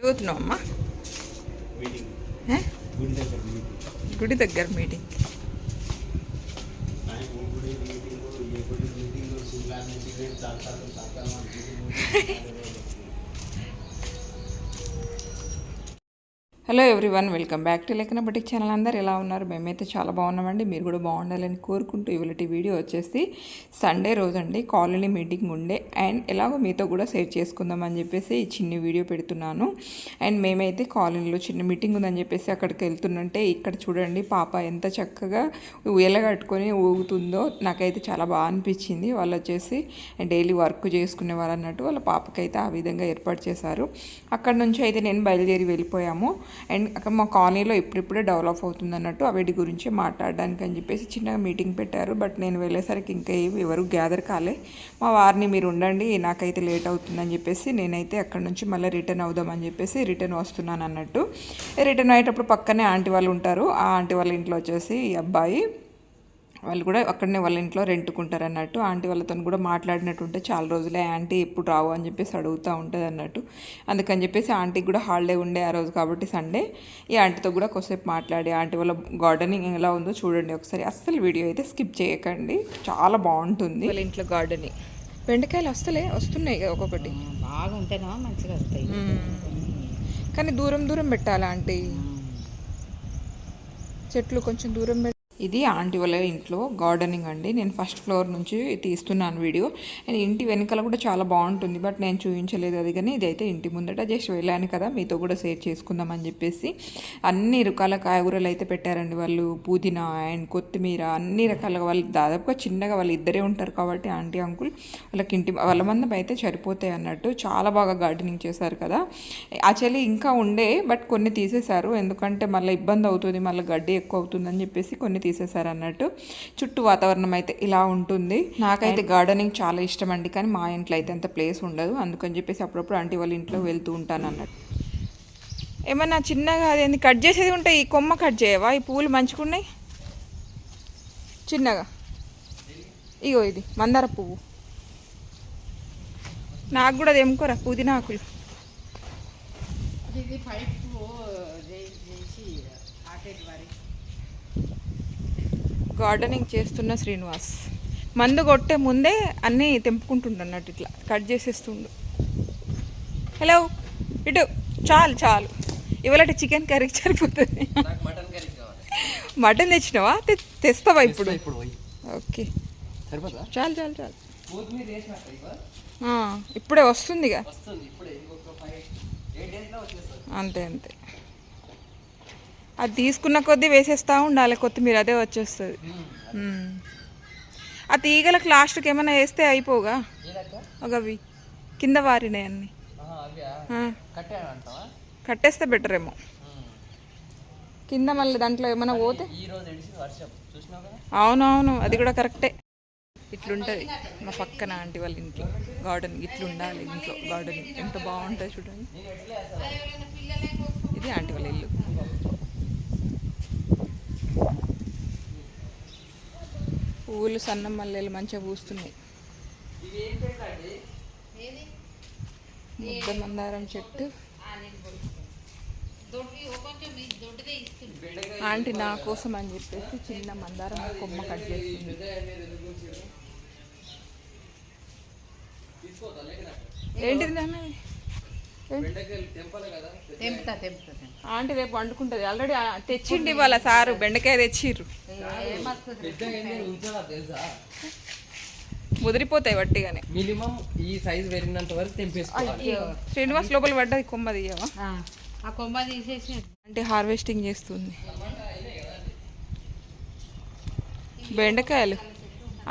అడుగుతున్నావు అమ్మా? గుడి దగ్గర meeting hello everyone welcome back to లెక్కన బటిక్ ఛానల్ అందరు ఎలా ఉన్నారు? మేమైతే చాలా బాగున్నామండి. మీరు కూడా బాగుండాలని కోరుకుంటూ ఇవాళ వీడియో వచ్చేసి సండే రోజండి. కాలనీ మీటింగ్ ఉండే అండ్ ఎలాగో మీతో కూడా షేర్ చేసుకుందాం అని చెప్పేసి ఈ చిన్న వీడియో పెడుతున్నాను. అండ్ మేమైతే కాలనీలో చిన్న మీటింగ్ ఉందని చెప్పేసి అక్కడికి వెళ్తుంటే ఇక్కడ చూడండి పాప ఎంత చక్కగా ఉయ్యల కట్టుకొని ఊగుతుందో నాకైతే చాలా బాగా అనిపించింది. వాళ్ళు వచ్చేసి డైలీ వర్క్ చేసుకునే వాళ్ళు అన్నట్టు వాళ్ళ పాపకైతే ఆ విధంగా ఏర్పాటు చేశారు. అక్కడ నుంచి అయితే నేను బయలుదేరి వెళ్ళిపోయాము. అండ్ అక్కడ మా కాలనీలో ఇప్పుడిప్పుడే డెవలప్ అవుతుంది అన్నట్టు వీటి గురించి మాట్లాడడానికి అని చెప్పేసి చిన్నగా మీటింగ్ పెట్టారు. బట్ నేను వెళ్ళేసరికి ఇంకా ఏమి ఎవరు గ్యాదర్ కాలే. మా వారిని మీరు ఉండండి నాకైతే లేట్ అవుతుందని చెప్పేసి నేనైతే అక్కడ నుంచి మళ్ళీ రిటర్న్ అవుదామని చెప్పేసి రిటర్న్ వస్తున్నాను అన్నట్టు రిటర్న్ అయ్యేటప్పుడు పక్కనే ఆంటీ వాళ్ళు ఉంటారు. ఆ ఆంటీ వాళ్ళ ఇంట్లో వచ్చేసి అబ్బాయి వాళ్ళు కూడా అక్కడనే వాళ్ళ ఇంట్లో రెంట్కుంటారు అన్నట్టు. ఆంటీ వాళ్ళతో కూడా మాట్లాడినట్టుంటే చాలా రోజులే ఆంటీ ఎప్పుడు రావు? అని చెప్పేసి అడుగుతూ ఉంటుంది అన్నట్టు. అందుకని చెప్పేసి ఆంటీకి కూడా హాలిడే ఉండే ఆ రోజు కాబట్టి సండే. ఈ ఆంటీతో కూడా కొద్దిసేపు మాట్లాడి ఆంటీ వాళ్ళ గార్డెనింగ్ ఎలా ఉందో చూడండి ఒకసారి. అస్సలు వీడియో అయితే స్కిప్ చేయకండి. చాలా బాగుంటుంది. వాళ్ళ ఇంట్లో గార్డెనింగ్. బెండకాయలు వస్తలే వస్తున్నాయి కదా ఒక్కొక్కటి బాగా ఉంటేనో మంచిగా వస్తాయి. కానీ దూరం దూరం పెట్టాలా ఆంటీ? చెట్లు కొంచెం దూరం పెట్టి ఇది ఆంటీ వాళ్ళ ఇంట్లో గార్డెనింగ్ అండి. నేను ఫస్ట్ ఫ్లోర్ నుంచి తీస్తున్నాను వీడియో. అండ్ ఇంటి వెనకాల కూడా చాలా బాగుంటుంది. బట్ నేను చూపించలేదు అది కానీ ఇదైతే ఇంటి ముందట జస్ట్ వెళ్ళాను కదా మీతో కూడా షేర్ చేసుకుందాం అని చెప్పేసి. అన్ని రకాల కాయగూరలు అయితే పెట్టారండి వాళ్ళు. పుదీనా అండ్ కొత్తిమీర అన్ని రకాల వాళ్ళు దాదాపుగా చిన్నగా వాళ్ళు ఇద్దరే ఉంటారు కాబట్టి ఆంటీ అంకుల్ వాళ్ళకి ఇంటి వాళ్ళ మందం అయితే సరిపోతాయి అన్నట్టు చాలా బాగా గార్డెనింగ్ చేశారు కదా. యాక్చువల్లీ ఇంకా ఉండే బట్ కొన్ని తీసేశారు. ఎందుకంటే మళ్ళీ ఇబ్బంది అవుతుంది మళ్ళీ గడ్డి ఎక్కువ అవుతుందని చెప్పేసి కొన్ని తీసేశారు అన్నట్టు చుట్టూ వాతావరణం అయితే ఇలా ఉంటుంది. నాకైతే గార్డెనింగ్ చాలా ఇష్టం అండి కానీ మా ఇంట్లో అయితే అంత ప్లేస్ ఉండదు. అందుకని చెప్పేసి అప్పుడప్పుడు ఆంటీ వాళ్ళ ఇంట్లో వెళ్తూ ఉంటాను అన్నట్టు ఏమన్నా చిన్నగా అదేంది? కట్ చేసేది ఉంటే ఈ కొమ్మ కట్ చేయవా? ఈ పువ్వులు మంచుకున్నాయి? చిన్నగా. ఇగో ఇది మందార పువ్వు. నాకు కూడా అది ఎముకోరా? పుదీనా ఆకులు. ఇది పైప్ చేసి గార్డెనింగ్ చేస్తున్న శ్రీనివాస్. మందు కొట్టే ముందే అన్నీ తెంపుకుంటుండు అన్నట్టు ఇట్లా కట్ చేసేస్తుండు. హలో ఇటు చాలు చాలు. ఇవాళ చికెన్ కర్రీకి సరిపోతుంది. మటన్ తెచ్చినావా? తెస్తావా ఇప్పుడు? ఓకే. చాలు చాలు చాలు. ఇప్పుడే వస్తుందిగా. అంతే అంతే. అది తీసుకున్న కొద్దీ వేసేస్తా ఉండాలి కొత్తిమీర అదే వచ్చేస్తుంది. ఆ తీగలకు లాస్ట్కి ఏమైనా వేస్తే అయిపోగా ఒక అవి కింద వారినాయి అన్ని. కట్టేస్తే బెటర్ ఏమో కింద మళ్ళీ దాంట్లో ఏమైనా పోతే? అవునవును అది కూడా కరెక్టే. ఇట్లుంటుంది. మా పక్కన ఆంటీ వాళ్ళ ఇంట్లో. గార్డెన్ ఇట్లుండాలి ఇంట్లో గార్డెనింగ్. ఎంత బాగుంటుంది చూడండి ఇది ఆంటీ వాళ్ళ ఇల్లు పువ్వులు సన్నం మల్లెలు మంచిగా పూస్తున్నాయి. ముద్ద మందారం చెట్టు. ఆంటీ నా కోసం అని చెప్పేసి చిన్న మందారం కొమ్మ కట్ చేస్తుంది. ఏంటిది నాన్న? తెంపుతా తెంపుతా ఆంటీ రేపు వండుకుంటుంది. ఆల్రెడీ తెచ్చిండి వాళ్ళ సారు బెండకాయ తెచ్చిర్రు. ముదిరిపోతాయి వట్టిగానే. మినిమం ఈ సైజ్ పెరిగినంత వరకు తెంపేసుకోవాలి. శ్రీనివాస్ లోపల పడ్డది కొమ్మ తీయవా ఆ కొమ్మ తీసేసి అంటే హార్వెస్టింగ్ చేస్తుంది. బెండకాయలు.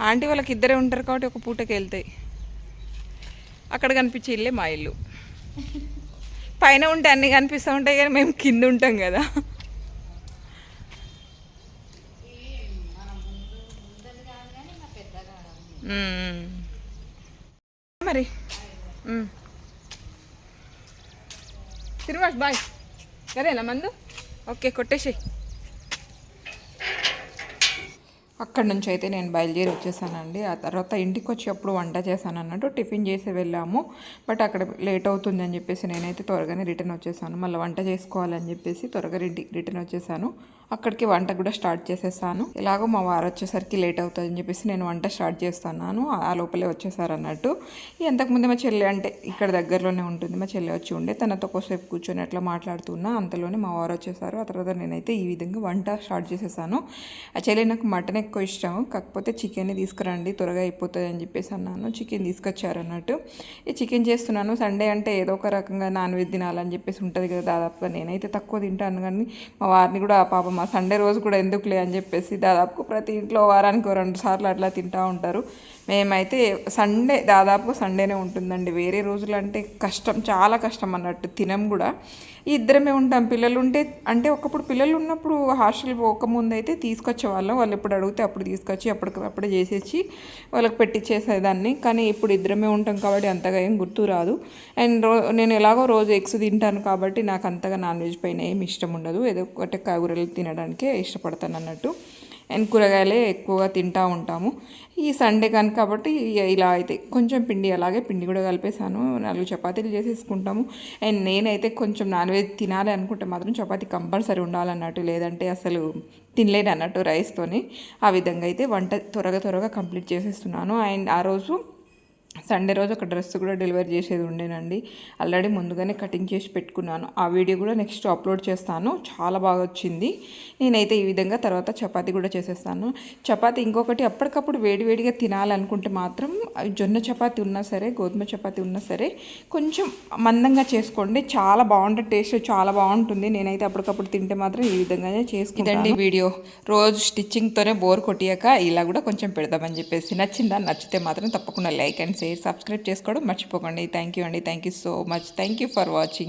ఆంటీ వాళ్ళకి ఇద్దరే ఉంటారు కాబట్టి ఒక పూటకి వెళ్తాయి. అక్కడ కనిపించే ఇల్లే మా ఇల్లు. పైన ఉంటే అన్నీ కనిపిస్తూ ఉంటాయి కానీ మేము కింద ఉంటాం కదా. మరి. శ్రీనివాస్ బాయ్. సరేనా మందు? ఓకే కొట్టేసి అక్కడి నుంచి అయితే నేను బయలుదేరి వచ్చేసానండి. ఆ తర్వాత ఇంటికి వచ్చేప్పుడు వంట చేశాను అన్నట్టు టిఫిన్ చేసి వెళ్ళాము. బట్ అక్కడ లేట్ అవుతుంది అని చెప్పేసి నేనైతే త్వరగానే రిటర్న్ వచ్చేసాను. మళ్ళీ వంట చేసుకోవాలని చెప్పేసి త్వరగా ఇంటికి రిటర్న్ వచ్చేసాను. అక్కడికి వంట కూడా స్టార్ట్ చేసేసాను. ఎలాగో మా వారు వచ్చేసరికి లేట్ అవుతుంది అని చెప్పేసి నేను వంట స్టార్ట్ చేస్తున్నాను. ఆ లోపలే వచ్చేసారు అన్నట్టు. ఎంతకుముందు మా చెల్లి అంటే ఇక్కడ దగ్గరలోనే ఉంటుంది. మా చెల్లి వచ్చి ఉండే. తనతో కొద్దిసేపు కూర్చొని అట్లా మాట్లాడుతున్నా. అంతలోనే మా వారు వచ్చేసారు. ఆ తర్వాత నేనైతే ఈ విధంగా వంట స్టార్ట్ చేసేసాను. ఆ చెల్లి నాకు మటన్ ఎక్కువ ఇష్టం కాకపోతే చికెన్ తీసుకురండి. త్వరగా అయిపోతుంది అని చెప్పేసి అన్నాను. చికెన్ తీసుకొచ్చారు అన్నట్టు. ఈ చికెన్ చేస్తున్నాను. సండే అంటే ఏదో ఒక రకంగా నాన్ వెజ్ తినాలని చెప్పేసి ఉంటుంది కదా దాదాపుగా. నేనైతే తక్కువ తింటాను. కానీ మా వారిని కూడా పాపం మా సండే రోజు కూడా ఎందుకులే అని చెప్పేసి దాదాపు ప్రతి ఇంట్లో వారానికి రెండు సార్లు అట్లా తింటూ ఉంటారు. మేమైతే సండే దాదాపు సండేనే ఉంటుందండి. వేరే రోజులు అంటే కష్టం చాలా కష్టం అన్నట్టు తినం కూడా. ఇద్దరమే ఉంటాం. పిల్లలు ఉంటే అంటే ఒకప్పుడు పిల్లలు ఉన్నప్పుడు హాస్టల్ పోకముందు అయితే తీసుకొచ్చేవాళ్ళం. వాళ్ళు ఎప్పుడు అడిగితే అప్పుడు తీసుకొచ్చి అప్పటికప్పుడు చేసేసి వాళ్ళకి పెట్టించేసేదాన్ని కానీ ఇప్పుడు ఇద్దరమే ఉంటాం కాబట్టి అంతగా ఏం గుర్తు రాదు. అండ్ రో నేను ఎలాగో రోజు ఎగ్స్ తింటాను కాబట్టి నాకు అంతగా నాన్ వెజ్ పైన ఏమి ఇష్టం ఉండదు. ఏదో ఒకటి కాయగూరలు తినడానికే ఇష్టపడతాను అన్నట్టు అండ్ కూరగాయలే ఎక్కువగా తింటూ ఉంటాము. ఈ సండే కానీ కాబట్టి ఇలా అయితే కొంచెం పిండి అలాగే పిండి కూడా కలిపేసాను నాలుగు చపాతీలు చేసేసుకుంటాము. అండ్ నేనైతే కొంచెం నాన్ వెజ్ తినాలి అనుకుంటే మాత్రం చపాతీ కంపల్సరీ ఉండాలన్నట్టు లేదంటే అసలు తినలేను అన్నట్టు రైస్తోని ఆ విధంగా అయితే వంట త్వరగా త్వరగా కంప్లీట్ చేసేస్తున్నాను. అండ్ ఆ రోజు సండే రోజు ఒక డ్రెస్ కూడా డెలివరీ చేసేది ఉండేనండి. ఆల్రెడీ ముందుగానే కటింగ్ చేసి పెట్టుకున్నాను. ఆ వీడియో కూడా నెక్స్ట్ అప్లోడ్ చేస్తాను. చాలా బాగా వచ్చింది. నేనైతే ఈ విధంగా తర్వాత చపాతీ కూడా చేసేస్తాను. చపాతీ ఇంకొకటి అప్పటికప్పుడు వేడివేడిగా తినాలనుకుంటే మాత్రం జొన్న చపాతీ ఉన్నా సరే గోధుమ చపాతీ ఉన్నా సరే కొంచెం మందంగా చేసుకోండి. చాలా బాగుంటుంది టేస్ట్ చాలా బాగుంటుంది. నేనైతే అప్పటికప్పుడు తింటే మాత్రం ఈ విధంగానే చేసుకుంటాను. వీడియో. రోజు స్టిచ్చింగ్తోనే బోర్ కొట్టియాక ఇలా కూడా కొంచెం పెడదామని చెప్పేసి నచ్చిందా? నచ్చితే మాత్రం తప్పకుండా లైక్ అండ్ షేర్ సబ్స్క్రైబ్ చేసుకోవడం మర్చిపోకండి. థ్యాంక్ యూ అండి. Thank you so much thank you for watching